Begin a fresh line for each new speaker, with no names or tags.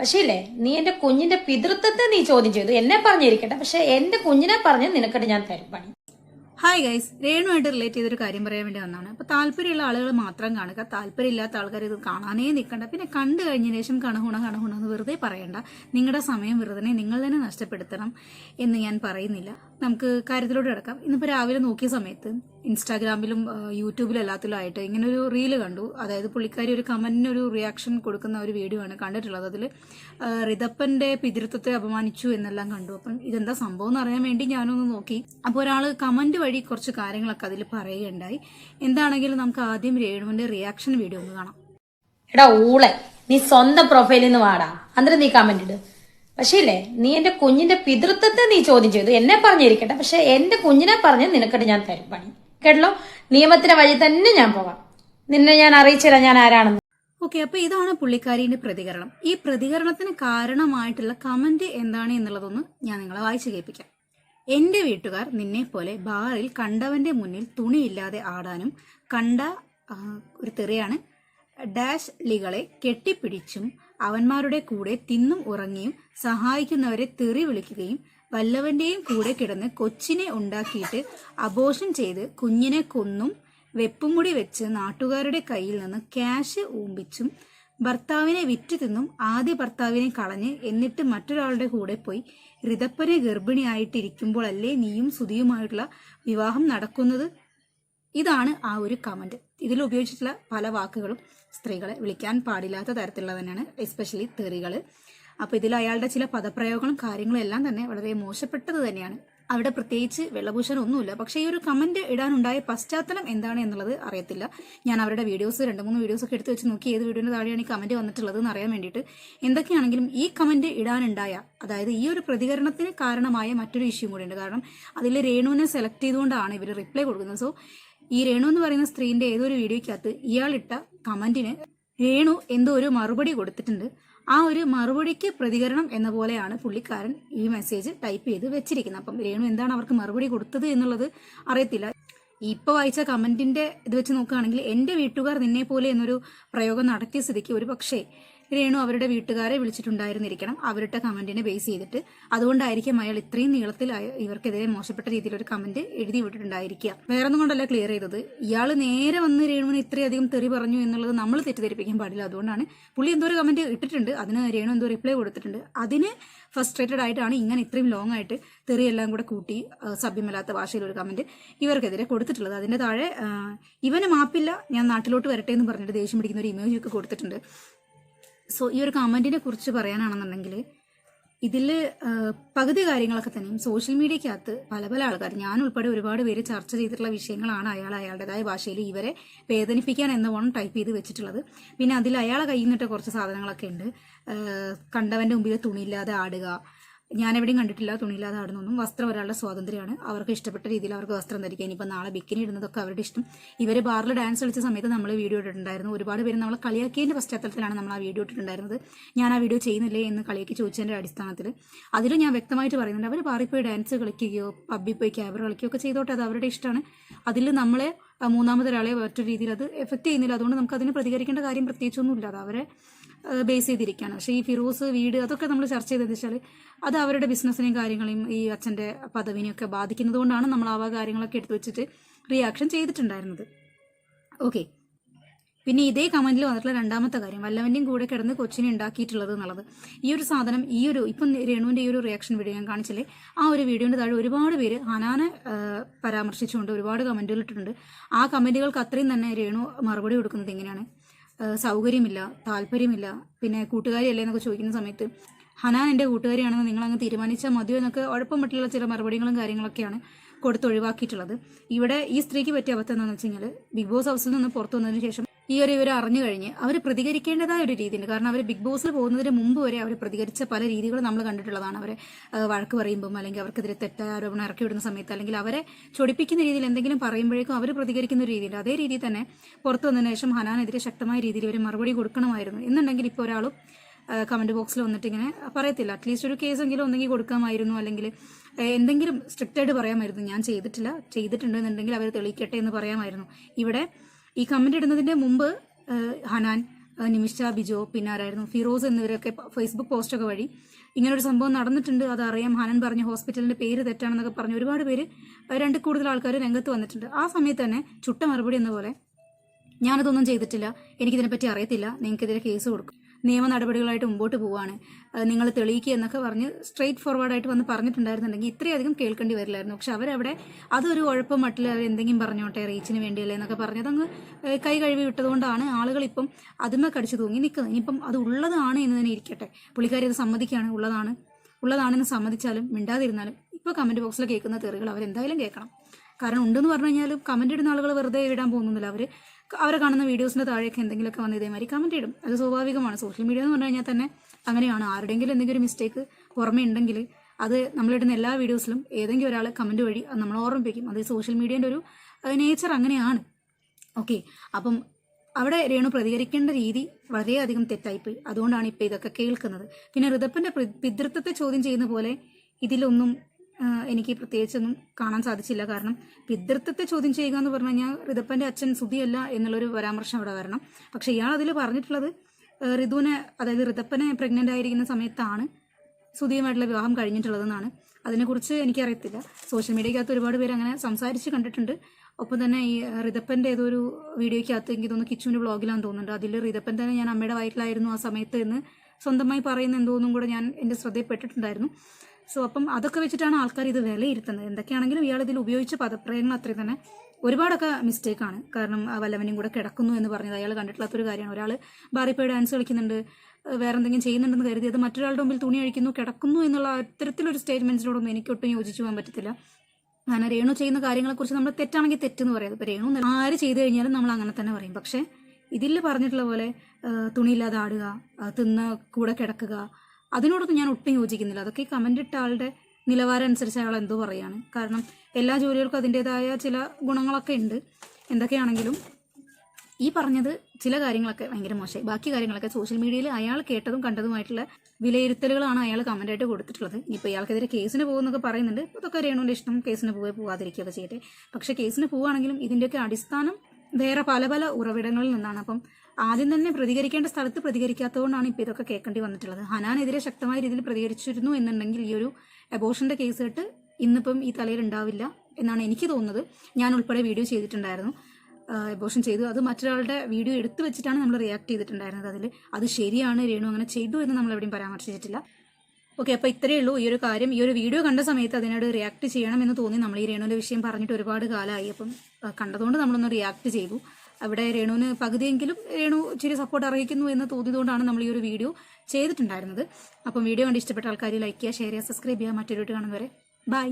പക്ഷേ നീ എന്റെ കുഞ്ഞിന്റെ പിതൃത്വത്തെ നീ ചോദ്യം ചെയ്തു. എന്നെ പറഞ്ഞിരിക്കട്ടെ. പക്ഷെ എന്റെ കുഞ്ഞിനെ പറഞ്ഞ് നിനക്കിട്ട് ഞാൻ തരും. പണി.
ഹായ് ഗൈസ് രേണുമായിട്ട് റിലേറ്റ് ചെയ്തൊരു കാര്യം പറയാൻ വേണ്ടി വന്നതാണ്. അപ്പോൾ താല്പര്യമുള്ള ആളുകൾ മാത്രം കാണുക. താല്പര്യമില്ലാത്ത ആൾക്കാർ ഇത് കാണാനേ നിൽക്കണ്ട. പിന്നെ കണ്ടു കഴിഞ്ഞതിന് ശേഷം കണഹുണ കണഹുണ എന്ന് വെറുതെ പറയണ്ട. നിങ്ങളുടെ സമയം വെറുതെ നിങ്ങൾ തന്നെ നഷ്ടപ്പെടുത്തണം എന്ന് ഞാൻ പറയുന്നില്ല. നമുക്ക് കാര്യത്തിലോട്ട് കിടക്കാം. ഇന്നിപ്പോൾ രാവിലെ നോക്കിയ സമയത്ത് ഇൻസ്റ്റാഗ്രാമിലും യൂട്യൂബിലും എല്ലാത്തിലും ആയിട്ട് ഇങ്ങനെ ഒരു റീൽ കണ്ടു. അതായത് പുള്ളിക്കാരി ഒരു കമന്റിന് ഒരു റിയാക്ഷൻ കൊടുക്കുന്ന ഒരു വീഡിയോ ആണ് കണ്ടിട്ടുള്ളത്. അതിൽ റിതപ്പന്റെ പിതൃത്വത്തെ അപമാനിച്ചു എന്നെല്ലാം കണ്ടു. അപ്പം ഇതെന്താ സംഭവം എന്ന് അറിയാൻ വേണ്ടി ഞാനൊന്ന് നോക്കി. അപ്പോൾ ഒരാൾ കമന്റ് വഴി കുറച്ച് കാര്യങ്ങളൊക്കെ അതിൽ പറയുകയുണ്ടായി. എന്താണെങ്കിലും നമുക്ക് ആദ്യം രേണുവിന്റെ റിയാക്ഷൻ വീഡിയോ ഒന്ന് കാണാം.
എടാ ഊളെ നീ സ്വന്തം പ്രൊഫൈലിൽ നിന്ന് വാടാ. അന്നേരം നീ കമന്റ് ഇട്. പക്ഷേ നീ എന്റെ കുഞ്ഞിന്റെ പിതൃത്വത്തെ നീ ചോദ്യം ചെയ്തു. എന്നെ പറഞ്ഞിരിക്കട്ടെ. പക്ഷെ എന്റെ കുഞ്ഞിനെ പറഞ്ഞ് നിനക്കിട്ട് ഞാൻ തരും പണി. കേട്ടല്ലോ? നിയമത്തിന്റെ വഴി തന്നെ ഞാൻ പോവാം. നിന്നെ ഞാൻ അറിയിച്ചുതരാം ഞാൻ ആരാണെന്ന്.
ഓക്കെ അപ്പൊ ഇതാണ് പുള്ളിക്കാരിന്റെ പ്രതികരണം. ഈ പ്രതികരണത്തിന് കാരണമായിട്ടുള്ള കമന്റ് എന്താണ് എന്നുള്ളതൊന്ന് ഞാൻ നിങ്ങളെ വായിച്ചു കേൾപ്പിക്കാം. എന്റെ വീട്ടുകാർ നിന്നെ പോലെ ബാറിൽ കണ്ടവന്റെ മുന്നിൽ തുണിയില്ലാതെ ആടാനും കണ്ട ഒരു തെറിയാണ് ഡാഷ് ലികളെ കെട്ടിപ്പിടിച്ചും അവന്മാരുടെ കൂടെ തിന്നും ഉറങ്ങിയും സഹായിക്കുന്നവരെ തെറി വിളിക്കുകയും വല്ലവന്റെയും കൂടെ കിടന്ന് കൊച്ചിനെ ഉണ്ടാക്കിയിട്ട് അബോഷൻ ചെയ്ത് കുഞ്ഞിനെ കൊന്നും വെപ്പുമുടി വെച്ച് നാട്ടുകാരുടെ കയ്യിൽ നിന്ന് ക്യാഷ് ഊമ്പിച്ചും ഭർത്താവിനെ വിറ്റ് തിന്നും ആദ്യ ഭർത്താവിനെ കളഞ്ഞ് എന്നിട്ട് മറ്റൊരാളുടെ കൂടെ പോയി ഋതപ്പനെ ഗർഭിണിയായിട്ടിരിക്കുമ്പോഴല്ലേ നീയും സുധിയുമായിട്ടുള്ള വിവാഹം നടക്കുന്നത്? ഇതാണ് ആ ഒരു കമന്റ്. ഇതിൽ ഉപയോഗിച്ചിട്ടുള്ള പല വാക്കുകളും സ്ത്രീകളെ വിളിക്കാൻ പാടില്ലാത്ത തരത്തിലുള്ള തന്നെയാണ് എസ്പെഷ്യലി തെറികൾ അപ്പോൾ ഇതിൽ അയാളുടെ ചില പദപ്രയോഗങ്ങളും കാര്യങ്ങളും എല്ലാം തന്നെ വളരെ മോശപ്പെട്ടത് തന്നെയാണ്. അവിടെ പ്രത്യേകിച്ച് വെള്ളഭൂഷണം ഒന്നുമില്ല പക്ഷേ ഈ ഒരു കമന്റ് ഇടാനുണ്ടായ പശ്ചാത്തലം എന്താണ് എന്നുള്ളത് അറിയത്തില്ല. ഞാൻ അവരുടെ വീഡിയോസ് രണ്ട് മൂന്ന് വീഡിയോസ് ഒക്കെ എടുത്ത് വെച്ച് നോക്കി ഏത് വീഡിയോന്റെ താഴെയാണ് ഈ കമന്റ് വന്നിട്ടുള്ളത് എന്ന് അറിയാൻ വേണ്ടിയിട്ട്. എന്തൊക്കെയാണെങ്കിലും ഈ കമന്റ് ഇടാനുണ്ടായ അതായത് ഈ ഒരു പ്രതികരണത്തിന് കാരണമായ മറ്റൊരു ഇഷ്യൂ കൂടി ഉണ്ട് കാരണം അതിൽ രേണുവിനെ സെലക്ട് ചെയ്തുകൊണ്ടാണ് ഇവർ റിപ്ലൈ കൊടുക്കുന്നത്. സോ ഈ രേണു എന്ന് പറയുന്ന സ്ത്രീന്റെ ഏതൊരു വീഡിയോയ്ക്കകത്ത് ഇയാളിട്ട കമന്റിന് രേണു എന്തോ ഒരു മറുപടി കൊടുത്തിട്ടുണ്ട്. ആ ഒരു മറുപടിക്ക് പ്രതികരണം എന്ന പോലെയാണ് പുള്ളിക്കാരൻ ഈ മെസ്സേജ് ടൈപ്പ് ചെയ്ത് വെച്ചിരിക്കുന്നത്. അപ്പം രേണു എന്താണ് അവർക്ക് മറുപടി കൊടുത്തത് എന്നുള്ളത് അറിയത്തില്ല. ഇപ്പൊ വായിച്ച കമന്റിന്റെ ഇത് വെച്ച് നോക്കുകയാണെങ്കിൽ എന്റെ വീട്ടുകാർ നിന്നെ പോലെ എന്നൊരു പ്രയോഗം നടത്തിയ സ്ഥിതിക്ക് ഒരു പക്ഷേ രേണു അവരുടെ വീട്ടുകാരെ വിളിച്ചിട്ടുണ്ടായിരുന്നിരിക്കണം. അവരുടെ കമന്റിനെ ബേസ് ചെയ്തിട്ട്. അതുകൊണ്ടായിരിക്കും അയാൾ ഇത്രയും നീളത്തിൽ ഇവർക്കെതിരെ മോശപ്പെട്ട രീതിയിൽ ഒരു കമന്റ് എഴുതി വിട്ടിട്ടുണ്ടായിരിക്കുക. വേറെ ഒന്നും കൊണ്ടല്ല ക്ലിയർ ചെയ്തത്. ഇയാൾ നേരെ വന്ന് രേണുവിന് ഇത്രയധികം തെറി പറഞ്ഞു എന്നുള്ളത് നമ്മൾ തെറ്റിദ്ധരിപ്പിക്കാൻ പാടില്ല. അതുകൊണ്ടാണ് പുള്ളി എന്തോ ഒരു കമന്റ് ഇട്ടിട്ടുണ്ട്. അതിന് രേണു എന്തോ റിപ്ലൈ കൊടുത്തിട്ടുണ്ട്. അതിന് ഫ്രസ്ട്രേറ്റഡ് ആയിട്ടാണ് ഇങ്ങനെ ഇത്രയും ലോങ് ആയിട്ട് തെറി എല്ലാം കൂടെ കൂട്ടി സഭ്യമല്ലാത്ത ഭാഷയിൽ ഒരു കമന്റ് ഇവർക്കെതിരെ കൊടുത്തിട്ടുള്ളത്. അതിന്റെ താഴെ ഇവന് മാപ്പില്ല ഞാൻ നാട്ടിലോട്ട് വരട്ടെ എന്ന് പറഞ്ഞിട്ട് ദേഷ്യം പിടിക്കുന്ന ഒരു ഇമേജ് ഒക്കെ കൊടുത്തിട്ടുണ്ട്. സോ ഈ ഒരു കമന്റിനെ കുറിച്ച് പറയാനാണെന്നുണ്ടെങ്കിൽ ഇതിൽ പകുതി കാര്യങ്ങളൊക്കെ തന്നെയും സോഷ്യൽ മീഡിയക്കകത്ത് പല പല ആൾക്കാർ ഞാൻ ഉൾപ്പെടെ ഒരുപാട് പേര് ചർച്ച ചെയ്തിട്ടുള്ള വിഷയങ്ങളാണ് അയാൾ അയാളുടേതായ ഭാഷയിൽ ഇവരെ വേദനിപ്പിക്കാൻ എന്ന വണ്ണം ടൈപ്പ് ചെയ്ത് വെച്ചിട്ടുള്ളത്. പിന്നെ അതിൽ അയാളെ കയ്യിൽ നിന്നിട്ട് കുറച്ച് സാധനങ്ങളൊക്കെ ഉണ്ട്. കണ്ടവന്റെ മുമ്പിൽ തുണിയില്ലാതെ ആടുക ഞാൻ എവിടെയും കണ്ടിട്ടില്ല തുണിയില്ലാതെ ആടുന്നൊന്നും. വസ്ത്രം ഒരാളുടെ സ്വാതന്ത്ര്യമാണ്. അവർക്ക് ഇഷ്ടപ്പെട്ട രീതിയിൽ അവർക്ക് വസ്ത്രം ധരിക്കാൻ ഇനിയിപ്പോൾ നാളെ ബിക്കിനി ഇടുന്നതൊക്കെ അവരുടെ ഇഷ്ടം. ഇവർ ബാറിൽ ഡാൻസ് കളിച്ച സമയത്ത് നമ്മൾ വീഡിയോ ഇട്ടിട്ടുണ്ടായിരുന്നു. ഒരുപാട് പേര് നമ്മൾ കളിയാക്കിയതിന്റെ പശ്ചാത്തലത്തിലാണ് നമ്മൾ ആ വീഡിയോ ഇട്ടിട്ടുണ്ടായിരുന്നത്. ഞാൻ ആ വീഡിയോ ചെയ്യുന്നില്ലേ എന്ന് കളിയാക്കി ചോദിച്ചതിന്റെ അടിസ്ഥാനത്തിൽ അതിൽ ഞാൻ വ്യക്തമായിട്ട് പറയുന്നുണ്ട്. അവർ ബാറിൽ പോയി ഡാൻസ് കളിക്കുകയോ പബ്ബിൽ പോയി ക്യാമറ കളിക്കുകയോ ഒക്കെ ചെയ്തോട്ടെ അത് അവരുടെ ഇഷ്ടമാണ്. അതിൽ നമ്മളെ മൂന്നാമതൊരാളെ മറ്റൊരു രീതിയിൽ അത് എഫക്റ്റ് ചെയ്യുന്നില്ല. അതുകൊണ്ട് നമുക്ക് അതിന് പ്രതികരിക്കേണ്ട കാര്യം പ്രത്യേകിച്ചൊന്നുമില്ല. അത് അവരെ ബേസ് ചെയ്തിരിക്കുകയാണ്. പക്ഷേ ഈ ഫിറോസ് വീട് അതൊക്കെ നമ്മൾ ചർച്ച ചെയ്തതെന്ന് വെച്ചാൽ അത് അവരുടെ ബിസിനസ്സിനെയും കാര്യങ്ങളെയും ഈ അച്ഛന്റെ പദവിനെയും ഒക്കെ ബാധിക്കുന്നത് കൊണ്ടാണ് നമ്മൾ ആ കാര്യങ്ങളൊക്കെ എടുത്തു വെച്ചിട്ട് റിയാക്ഷൻ ചെയ്തിട്ടുണ്ടായിരുന്നത്. ഓക്കെ പിന്നെ ഇതേ കമന്റിൽ വന്നിട്ടുള്ള രണ്ടാമത്തെ കാര്യം വല്ലവന്റെയും കൂടെ കിടന്ന് കൊച്ചിനെ ഉണ്ടാക്കിയിട്ടുള്ളത് എന്നുള്ളത്. ഈ ഒരു സാധനം ഈ ഒരു ഇപ്പം രേണുവിന്റെ ഈ ഒരു റിയാക്ഷൻ വീഡിയോ ഞാൻ കാണിച്ചില്ലേ ആ ഒരു വീഡിയോന്റെ താഴെ ഒരുപാട് പേര് ഹനാനെ പരാമർശിച്ചുകൊണ്ട് ഒരുപാട് കമന്റുകൾ ഇട്ടിട്ടുണ്ട്. ആ കമന്റുകൾക്ക് അത്രയും തന്നെ രേണു മറുപടി കൊടുക്കുന്നത് എങ്ങനെയാണ്? സൗകര്യമില്ല താല്പര്യമില്ല. പിന്നെ കൂട്ടുകാരിയല്ലേ എന്നൊക്കെ ചോദിക്കുന്ന സമയത്ത് ഹനാൻ എന്റെ കൂട്ടുകാരിയാണെന്ന് നിങ്ങൾ അങ്ങ് തീരുമാനിച്ചാൽ മതിയോ? എന്നൊക്കെ ഉഴപ്പം ചില മറുപടികളും കാര്യങ്ങളൊക്കെയാണ് കൊടുത്തൊഴിവാക്കിയിട്ടുള്ളത്. ഇവിടെ ഈ സ്ത്രീക്ക് പറ്റിയ അവസ്ഥ എന്താണെന്ന് വെച്ച് കഴിഞ്ഞാൽ ബിഗ് ബോസ് ഹൗസിൽ നിന്ന് പുറത്തു വന്നതിന് ശേഷം ഈ ഒരു വിവരം അറിഞ്ഞു കഴിഞ്ഞ് അവർ പ്രതികരിക്കേണ്ടതായ ഒരു രീതിയുണ്ട്. കാരണം അവർ ബിഗ് ബോസിൽ പോകുന്നതിന് മുമ്പ് വരെ അവർ പ്രതികരിച്ച പല രീതികളും നമ്മൾ കണ്ടിട്ടുള്ളതാണ്. അവരെ വഴക്ക് പറയുമ്പം അല്ലെങ്കിൽ അവർക്കെതിരെ തെറ്റായ ആരോപണം ഇറക്കി വിടുന്ന സമയത്ത് അല്ലെങ്കിൽ അവരെ ചൊടിപ്പിക്കുന്ന രീതിയിൽ എന്തെങ്കിലും പറയുമ്പോഴേക്കും അവർ പ്രതികരിക്കുന്ന ഒരു രീതിയിൽ അതേ രീതിയിൽ തന്നെ പുറത്തു വന്നതിന് ശേഷം ഹനാനെതിരെ ശക്തമായ രീതിയിൽ ഇവർ മറുപടി കൊടുക്കണമായിരുന്നു. എന്നുണ്ടെങ്കിൽ ഇപ്പോൾ ഒരാളും കമന്റ് ബോക്സിൽ വന്നിട്ട് ഇങ്ങനെ പറയത്തില്ല. അറ്റ്ലീസ്റ്റ് ഒരു കേസെങ്കിലും ഒന്നെങ്കിൽ കൊടുക്കാമായിരുന്നു. അല്ലെങ്കിൽ എന്തെങ്കിലും സ്ട്രിക്റ്റായിട്ട് പറയാമായിരുന്നു. ഞാൻ ചെയ്തിട്ടില്ല ചെയ്തിട്ടുണ്ടെന്നുണ്ടെങ്കിൽ അവർ തെളിയിക്കട്ടെ എന്ന് പറയാമായിരുന്നു. ഇവിടെ ഈ കമന്റ് ഇടുന്നതിന്റെ മുമ്പ് ഹനാൻ നിമിഷ ബിജോ പിന്നെ ആരായിരുന്നു? ഫിറോസ് എന്നിവരൊക്കെ ഫേസ്ബുക്ക് പോസ്റ്റൊക്കെ വഴി ഇങ്ങനെ ഒരു സംഭവം നടന്നിട്ടുണ്ട്. അതറിയാം ഹനൻ പറഞ്ഞ ഹോസ്പിറ്റലിന്റെ പേര് തെറ്റാണെന്നൊക്കെ പറഞ്ഞ് ഒരുപാട് പേര് രണ്ട് കൂടുതൽ ആൾക്കാർ രംഗത്ത് വന്നിട്ടുണ്ട്. ആ സമയത്ത് തന്നെ ചുട്ട മറുപടി എന്ന പോലെ ഞാനതൊന്നും ചെയ്തിട്ടില്ല. എനിക്കിതിനെപ്പറ്റി അറിയത്തില്ല. നിങ്ങൾക്കെതിരെ കേസ് കൊടുക്കും. നിയമ നടപടികളായിട്ട് മുമ്പോട്ട് പോവാണ്. നിങ്ങൾ തെളിയിക്കുക എന്നൊക്കെ പറഞ്ഞ് സ്ട്രെയിറ്റ് ഫോർവേഡായിട്ട് വന്ന് പറഞ്ഞിട്ടുണ്ടായിരുന്നുണ്ടെങ്കിൽ ഇത്രയധികം കേൾക്കേണ്ടി വരില്ലായിരുന്നു. പക്ഷെ അവരവിടെ അതൊരു ഉഴപ്പം മട്ടിൽ അവർ എന്തെങ്കിലും പറഞ്ഞോട്ടെ റീച്ചിന് വേണ്ടിയല്ലേ എന്നൊക്കെ പറഞ്ഞത് അങ്ങ് കൈ കഴുകി വിട്ടതുകൊണ്ടാണ് ആളുകൾ ഇപ്പം അതുമേ കടിച്ചു തൂങ്ങി നിൽക്കുന്നത്. ഇനിയിപ്പം അത് ഉള്ളതാണ് എന്ന് തന്നെ ഇരിക്കട്ടെ. പുള്ളിക്കാരി അത് സമ്മതിക്കുകയാണ് ഉള്ളതാണ് ഉള്ളതാണെന്ന് സമ്മതിച്ചാലും മിണ്ടാതിരുന്നാലും ഇപ്പോൾ കമന്റ് ബോക്സിൽ കേൾക്കുന്ന തെറികൾ അവരെന്തായാലും കേൾക്കണം. കാരണം ഉണ്ടെന്ന് പറഞ്ഞു കഴിഞ്ഞാൽ കമന്റ് ഇടുന്ന ആളുകൾ വെറുതെ ഇടാൻ പോകുന്നില്ല. അവർ അവരെ കാണുന്ന വീഡിയോസിന്റെ താഴെയൊക്കെ എന്തെങ്കിലുമൊക്കെ വന്ന് ഇതേമാതിരി കമന്റ് ഇടും. അത് സ്വാഭാവികമാണ്. സോഷ്യൽ മീഡിയ എന്ന് പറഞ്ഞു കഴിഞ്ഞാൽ തന്നെ അങ്ങനെയാണ്. ആരുടെയെങ്കിലും എന്തെങ്കിലും മിസ്റ്റേക്ക് ഓർമ്മയുണ്ടെങ്കിൽ അത് നമ്മളിടുന്ന എല്ലാ വീഡിയോസിലും ഏതെങ്കിലും ഒരാൾ കമന്റ് വഴി അത് നമ്മൾ ഓർമ്മിപ്പിക്കും. അത് സോഷ്യൽ മീഡിയേന്റെ ഒരു നേച്ചർ അങ്ങനെയാണ്. ഓക്കെ അപ്പം അവിടെ രേണു പ്രതികരിക്കേണ്ട രീതി വളരെയധികം തെറ്റായിപ്പോയി. അതുകൊണ്ടാണ് ഇപ്പം ഇതൊക്കെ കേൾക്കുന്നത്. പിന്നെ ഋതപ്പന്റെ പിതൃത്വത്തെ ചോദ്യം ചെയ്യുന്ന പോലെ ഇതിലൊന്നും എനിക്ക് പ്രത്യേകിച്ചൊന്നും കാണാൻ സാധിച്ചില്ല. കാരണം പിതൃത്വത്തെ ചോദ്യം ചെയ്യുക എന്ന് പറഞ്ഞു കഴിഞ്ഞാൽ ഋതപ്പന്റെ അച്ഛൻ സുധിയല്ല എന്നുള്ളൊരു പരാമർശം അവിടെ വരണം. പക്ഷെ ഇയാൾ അതിൽ പറഞ്ഞിട്ടുള്ളത് ഋതുവിനെ അതായത് ഋതപ്പനെ പ്രഗ്നന്റ് ആയിരിക്കുന്ന സമയത്താണ് സുധിയുമായിട്ടുള്ള വിവാഹം കഴിഞ്ഞിട്ടുള്ളതെന്നാണ്. അതിനെക്കുറിച്ച് എനിക്കറിയത്തില്ല. സോഷ്യൽ മീഡിയക്കകത്ത് ഒരുപാട് പേര് അങ്ങനെ സംസാരിച്ച് കണ്ടിട്ടുണ്ട്. ഒപ്പം തന്നെ ഈ ഋതപ്പന്റെ ഏതോ ഒരു വീഡിയോയ്ക്കകത്ത് എനിക്ക് തോന്നുന്നു കിച്ചുവിന്റെ ബ്ലോഗിലാന്ന് തോന്നുന്നുണ്ട്. അതിൽ ഋതപ്പൻ തന്നെ ഞാൻ അമ്മയുടെ വയറ്റിലായിരുന്നു ആ സമയത്ത് എന്ന് സ്വന്തമായി പറയുന്ന എന്തോന്നും കൂടെ ഞാൻ എന്റെ ശ്രദ്ധയിൽപ്പെട്ടിട്ടുണ്ടായിരുന്നു സോ അപ്പം അതൊക്കെ വെച്ചിട്ടാണ് ആൾക്കാർ ഇത് വിലയിരുത്തുന്നത്. എന്തൊക്കെയാണെങ്കിലും ഇയാൾ ഇതിൽ ഉപയോഗിച്ച പദപ്രയോഗങ്ങൾ അത്രയും തന്നെ ഒരുപാടൊക്കെ മിസ്റ്റേക്കാണ്. കാരണം ആ വല്ലവനും കൂടെ കിടക്കുന്നു എന്ന് പറഞ്ഞത് അയാൾ കണ്ടിട്ടില്ലാത്തൊരു കാര്യമാണ്. ഒരാൾ പോയി ഡാൻസ് കളിക്കുന്നുണ്ട് വേറെ എന്തെങ്കിലും ചെയ്യുന്നുണ്ടെന്ന് കരുതി അത് മറ്റൊരാളുടെ മുമ്പിൽ തുണി അഴിക്കുന്നു കിടക്കുന്നു എന്നുള്ള അത്തരത്തിലൊരു സ്റ്റേറ്റ്മെന്റ്സിനോടൊന്നും എനിക്ക് ഒട്ടും യോജിച്ചു പോകാൻ പറ്റത്തില്ല. കാരണം രേണു ചെയ്യുന്ന കാര്യങ്ങളെക്കുറിച്ച് നമ്മൾ തെറ്റാണെങ്കിൽ തെറ്റെന്ന് പറയാം. ഇപ്പൊ രേണു ആര് ചെയ്തു കഴിഞ്ഞാലും നമ്മൾ അങ്ങനെ തന്നെ പറയും. പക്ഷേ ഇതിൽ പറഞ്ഞിട്ടുള്ള പോലെ തുണിയില്ലാതെ ആടുക തിന്ന് കൂടെ കിടക്കുക അതിനോടൊന്നും ഞാൻ ഒട്ടും യോജിക്കുന്നില്ല. അതൊക്കെ ഈ കമന്റ് ഇട്ട ആളുടെ നിലവാരം അനുസരിച്ച് അയാൾ എന്തോ പറയാണ്. കാരണം എല്ലാ ജോലികൾക്കും അതിന്റെതായ ചില ഗുണങ്ങളൊക്കെ ഉണ്ട്. എന്തൊക്കെയാണെങ്കിലും ഈ പറഞ്ഞത് ചില കാര്യങ്ങളൊക്കെ ഭയങ്കര മോശമായി. ബാക്കി കാര്യങ്ങളൊക്കെ സോഷ്യൽ മീഡിയയിൽ അയാൾ കേട്ടതും കണ്ടതുമായിട്ടുള്ള വിലയിരുത്തലുകളാണ് അയാൾ കമന്റായിട്ട് കൊടുത്തിട്ടുള്ളത്. ഇനിയിപ്പോൾ ഇയാൾക്കെതിരെ കേസിന് പോകുന്നൊക്കെ പറയുന്നുണ്ട്. ഇതൊക്കെ രേണുവിന്റെ ഇഷ്ടം കേസിന് പോവേ പോകാതിരിക്കുകയൊക്കെ ചെയ്യട്ടെ. പക്ഷേ കേസിന് പോവുകയാണെങ്കിലും ഇതിന്റെയൊക്കെ അടിസ്ഥാനം വേറെ പല പല ഉറവിടങ്ങളിൽ നിന്നാണ്. അപ്പം ആദ്യം തന്നെ പ്രതികരിക്കേണ്ട സ്ഥലത്ത് പ്രതികരിക്കാത്തതുകൊണ്ടാണ് ഇപ്പോൾ ഇതൊക്കെ കേൾക്കേണ്ടി വന്നിട്ടുള്ളത്. ഹനാനെതിരെ ശക്തമായ രീതിയിൽ പ്രതികരിച്ചിരുന്നു എന്നുണ്ടെങ്കിൽ ഈ ഒരു അബോഷന്റെ കേസ് കേട്ട് ഇന്നിപ്പം ഈ തലയിൽ ഉണ്ടാവില്ല എന്നാണ് എനിക്ക് തോന്നുന്നത്. ഞാൻ ഉൾപ്പെടെ വീഡിയോ ചെയ്തിട്ടുണ്ടായിരുന്നു. എബോഷൻ ചെയ്തു. അത് മറ്റൊരാളുടെ വീഡിയോ എടുത്തു വെച്ചിട്ടാണ് നമ്മൾ റിയാക്ട് ചെയ്തിട്ടുണ്ടായിരുന്നത് അതിൽ. അത് ശരിയാണ് രേണു അങ്ങനെ ചെയ്തു എന്ന് നമ്മൾ എവിടെയും പരാമർശിച്ചിട്ടില്ല. ഓക്കെ അപ്പോൾ ഇത്രയേ ഉള്ളൂ ഈ ഒരു കാര്യം. ഈ ഒരു വീഡിയോ കണ്ട സമയത്ത് അതിനോട് റിയാക്ട് ചെയ്യണം എന്ന് തോന്നി. നമ്മൾ ഈ രേണുവിന്റെ വിഷയം പറഞ്ഞിട്ട് ഒരുപാട് കാലമായി. അപ്പം കണ്ടതുകൊണ്ട് നമ്മളൊന്ന് റിയാക്ട് ചെയ്തു. അവിടെ രേണുവിന് പകുതിയെങ്കിലും രേണു ഇച്ചിരി സപ്പോർട്ട് അറിയിക്കുന്നു എന്ന് തോന്നിയതുകൊണ്ടാണ് നമ്മൾ ഈ ഒരു വീഡിയോ ചെയ്തിട്ടുണ്ടായിരുന്നത്. അപ്പം വീഡിയോ കണ്ട് ഇഷ്ടപ്പെട്ട ആൾക്കാർ ലൈക്ക് ചെയ്യുക ഷെയർ ചെയ്യുക സബ്സ്ക്രൈബ് ചെയ്യുക. മറ്റൊരു വീഡിയോ കാണുന്നവരെ ബൈ